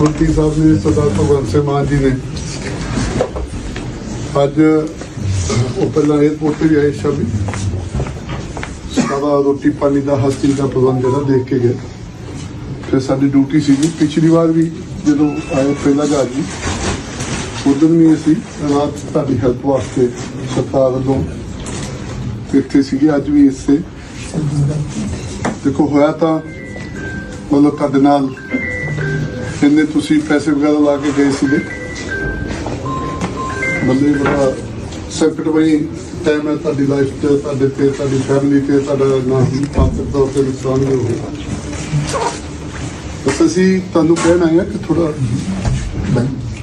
ਮੰਤਰੀ ਸਾਹਿਬ ਨੇ ਸਰਦਾਰ ਭਗਵੰਤ ਸਿੰਘ ਮਾਨ ਜੀ ਨੇ ਅੱਜ ਉਹ ਪਹਿਲਾਂ 에어ਪੋਰਟ ਤੇ ਵੀ ਆਏ ਸ਼ਾਮੀ। ਸਾਰਾ ਰੋਟੀ ਪਾਣੀ ਦਾ, ਹਸਤੀ ਦਾ ਪ੍ਰਬੰਧ ਜਿਹੜਾ ਦੇਖ ਕੇ ਗਏ। ਫਿਰ ਸਾਡੀ ਡਿਊਟੀ ਸੀਗੀ। ਪਿਛਲੀ ਵਾਰ ਵੀ ਜਦੋਂ ਆਏ ਪਹਿਲਾ ਜਹਾਜ਼ ਜੀ, ਉਦੋਂ ਵੀ ਅਸੀਂ ਰਾਤ ਤੁਹਾਡੀ ਹੈਲਪ ਵਾਸਤੇ ਸਰਕਾਰ ਵੱਲੋਂ ਇੱਥੇ ਸੀਗੇ। ਅੱਜ ਵੀ ਇਸੇ। ਦੇਖੋ, ਹੋਇਆ ਤਾਂ ਮਤਲਬ ਤੁਹਾਡੇ ਨਾਲ ਕਿੰਨੇ ਤੁਸੀਂ ਪੈਸੇ ਵਗੈਰਾ ਲਾ ਕੇ ਗਏ ਸੀਗੇ? ਬੰਦੇ ਬੜਾ ਸੰਕਟ ਟਾਈਮ ਹੈ ਤੁਹਾਡੀ ਲਾਈਫ ਤੇ ਤੁਹਾਡੇ ਤੇ, ਤੁਹਾਡੀ ਫੈਮਿਲੀ ਤੇ, ਤੁਹਾਡਾ ਨਾ ਮਾਨਸਿਕ ਤੌਰ ਤੇ ਨੁਕਸਾਨ ਹੋ ਗਿਆ। ਬਸ ਅਸੀਂ ਤੁਹਾਨੂੰ ਕਹਿਣ ਆਏ ਹਾਂ ਕਿ ਥੋੜਾ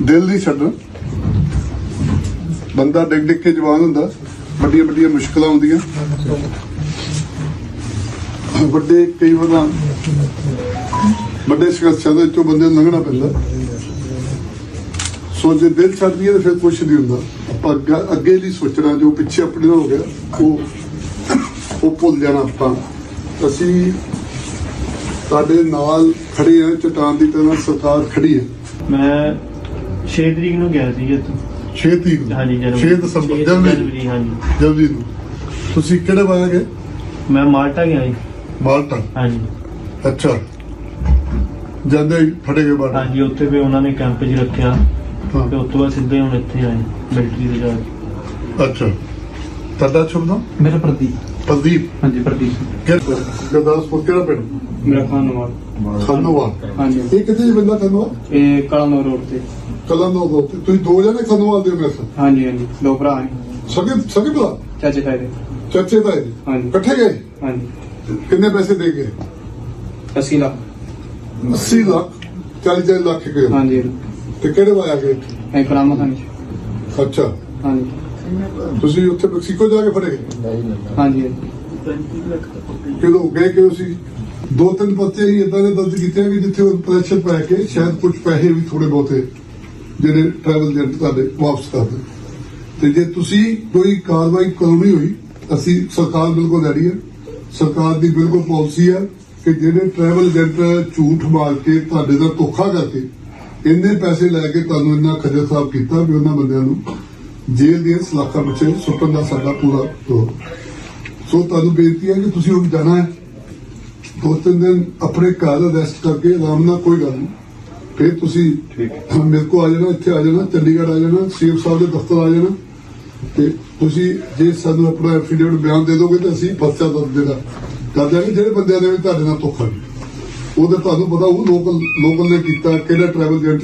ਦਿਲ ਨਹੀਂ ਛੱਡਣਾ। ਬੰਦਾ ਡਿੱਗ ਡਿੱਗ ਕੇ ਜਵਾਨ ਹੁੰਦਾ, ਵੱਡੀਆਂ ਵੱਡੀਆਂ ਮੁਸ਼ਕਲਾਂ ਆਉਂਦੀਆਂ। ਵੱਡੇ ਕਈ ਵਾਰ ਵੱਡੇ ਸੰਘਰਸ਼ਾਂ ਦੇ ਵਿੱਚੋਂ ਬੰਦੇ ਨੂੰ ਲੰਘਣਾ ਪੈਂਦਾ। ਸੋ ਜੇ ਦਿਲ ਛੱਡਦੀ ਹੈ ਤਾਂ ਫਿਰ ਕੁਛ ਨਹੀਂ ਹੁੰਦਾ। ਆਪਾਂ ਅੱਗਾ- ਲਈ ਸੋਚਣਾ ਜੋ ਪਿੱਛੇ ਆਪਣੇ ਨਾਲ ਹੋ ਗਿਆ ਉਹ ਉਹ ਭੁੱਲ ਜਾਣਾ ਆਪਾਂ। ਅਸੀਂ ਤੁਹਾਡੇ ਨਾਲ ਖੜੇ ਹਾਂ ਚਟਾਨ ਦੀ ਤਰ੍ਹਾਂ ਸਰਕਾਰ ਖੜੀ ਹੈ। ਮੈਂ 6 ਤਰੀਕ ਨੂੰ ਗਿਆ ਸੀ ਇੱਥੋਂ। 6 ਤਰੀਕ ਹਾਂਜੀ ਜਨਵਰੀ 6 ਦਸੰਬਰ ਜਨਵਰੀ? ਹਾਂਜੀ। ਜਨਵਰੀ ਨੂੰ। ਤੁਸੀਂ ਕਿਹੜੇ ਵਾਰ ਗਏ? ਮੈਂ ਮਾਲਟਾ ਗਿਆ ਜੀ ਮਾਲਟਾ? ਹਾਂਜੀ। ਅੱਛਾ। ਜਾਂਦੇ ਹੀ ਫੜੇ ਗਏ ਬਾਹਰ। ਹਾਂਜੀ ਉੱਥੇ ਵੀ ਉਹਨਾਂ ਨੇ ਕੈਂਪ 'ਚ ਰੱਖਿਆ। ਹਾਂ। ਤੇ ਉਸ ਤੋਂ ਬਾਅਦ ਸਿੱਧੇ ਹੁਣ ਇੱਥੇ ਆਏ ਮਿਲਟਰੀ ਦੇ ਜਾ ਕੇ ਅੱਛਾ। ਤੁਹਾਡਾ ਸ਼ੁਭ ਨਾਮ? ਮੇਰਾ ਪ੍ਰਦੀਪ। ਪ੍ਰਦੀਪ? ਹਾਂਜੀ ਪ੍ਰਦੀਪ। ਕਿ- ਗੁਰਦਾਸਪੁਰ ਕਿਹੜਾ ਪਿੰਡ? ਮੇਰਾ ਖਾਨਵਾਲ। ਖੰਨਵਾ ਹਾਂਜੀ। ਇਹ ਕਿੱਥੇ ਜੀ ਬੰਦਾ ਖੰਨਵਾ ਇਹ ਕਲਾਨੋ ਰੋਡ ਤੇ। ਕਲੰਦੋ ਦੋ ਤੁਸੀਂ ਦੋ ਜਣੇ ਖੰਨਵਾ ਦੇ ਮੇਰੇ ਸਾਥ ਹਾਂਜੀ ਹਾਂਜੀ। ਦੋ ਭਰਾ ਨੇ। ਸਗੇ ਸਗੇ ਭਰਾ? ਚਾਚੇ ਤਾਏ ਦੇ। ਚਾਚੇ ਤਾਏ ਜੀ ਹਾਂਜੀ। ਇਕੱਠੇ ਗਏ? ਹਾਂਜੀ। ਕਿੰਨੇ ਪੈਸੇ ਦੇ ਗਏ? 80 ਲੱਖ। 80 ਲੱਖ 40 40 ਲੱਖ ਗਏ ਹਾਂਜੀ। ਤੇ ਕਿਹੜੇ ਵਾਇਆ ਗਏ? ਇਹ ਕਰਾਮਾ ਖਾਨ ਅੱਛਾ। ਹਾਂਜੀ। ਤੁਸੀਂ ਉੱਥੇ ਮੈਕਸੀਕੋ ਜਾ ਕੇ ਫੜੇ? ਹਾਂਜੀ ਕਿਦੋਂ ਗਏ ਕਿਉਂ ਸੀ? ਦੋ ਤਿੰਨ ਪਰਚੇ ਹੀ ਇਦਾਂ ਦੇ ਦਰਜ ਕੀਤੇ ਕਿ ਜਿੱਥੇ ਉਹ ਪ੍ਰੈਸ਼ਰ ਪੈ ਕੇ ਸ਼ਾਇਦ ਕੁਝ ਪੈਸੇ ਵੀ ਥੋੜੇ ਬਹੁਤੇ ਜਿਹੜੇ ਟਰੈਵਲ ਏਜੰਟ ਤੁਹਾਡੇ ਵਾਪਸ ਕਰ ਦੇ ਤੇ ਜੇ ਤੁਸੀਂ ਕੋਈ ਕਾਰਵਾਈ ਕਰਨੀ ਹੋਈ ਅਸੀਂ ਸਰਕਾਰ ਬਿਲਕੁਲ ਰੈਡੀ ਹੈ ਸਰਕਾਰ ਦੀ ਬਿਲਕੁਲ ਪਾਲਿਸੀ ਹੈ ਕਿ ਜਿਹੜੇ ਟਰੈਵਲ ਏਜੰਟ ਝੂਠ ਮਾਰ ਕੇ ਤੁਹਾਡੇ ਦਾ ਧੋਖਾ ਕਰਕੇ ਇੰਨੇ ਪੈਸੇ ਲੈ ਕੇ ਤੁਹਾਨੂੰ ਇੰਨਾ ਖੱਜਲ ਖਰਾਬ ਕੀਤਾ ਵੀ ਉਹਨਾਂ ਬੰਦਿਆਂ ਨੂੰ ਜੇਲ੍ਹ ਦੀਆਂ ਸਲਾਖਾਂ ਵਿੱਚ ਸੁੱਟਣ ਦਾ ਸਾਡਾ ਪੂਰਾ ਤੌਰ ਸੋ ਤੁਹਾਨੂੰ ਬੇਨਤੀ ਹੈ ਕਿ ਤੁਸੀਂ ਹੁਣ ਜਾਣਾ ਹੈ। ਦੋ ਤਿੰਨ ਦਿਨ ਆਪਣੇ ਘਰ ਰੈਸਟ ਕਰਕੇ ਆਰਾਮ ਨਾਲ ਕੋਈ ਗੱਲ ਨਹੀਂ। ਫਿਰ ਤੁਸੀਂ ਮੇਰੇ ਕੋਲ ਆ ਜਾਣਾ ਇੱਥੇ ਆ ਜਾਣਾ ਚੰਡੀਗੜ੍ਹ ਆ ਜਾਣਾ ਸੀਐਮ ਸਾਹਿਬ ਦੇ ਦਫ਼ਤਰ ਆ ਜਾਣਾ। ਤੇ ਤੁਸੀਂ ਜੇ ਸਾਨੂੰ ਆਪਣਾ ਐਫੀਡੇਵਿਟ ਬਿਆਨ ਦੇ ਦੋਗੇ ਤਾਂ ਅਸੀਂ ਪਰਚਾ ਦਰਜ ਜਿਹੜਾ ਕਰ ਦਿਆਂਗੇ ਜਿਹੜੇ ਬੰਦਿਆਂ ਨੇ ਵੀ ਤੁਹਾਡੇ ਨਾਲ ਧੋਖਾ ਕੀਤਾ ਉਹਦਾ ਤੁਹਾਨੂੰ ਪਤਾ, ਉਹ ਲੋਕਲ ਲੋਕਲ ਨੇ ਕੀਤਾ, ਕਿਹੜਾ ਟਰੈਵਲ ਏਜੰਟ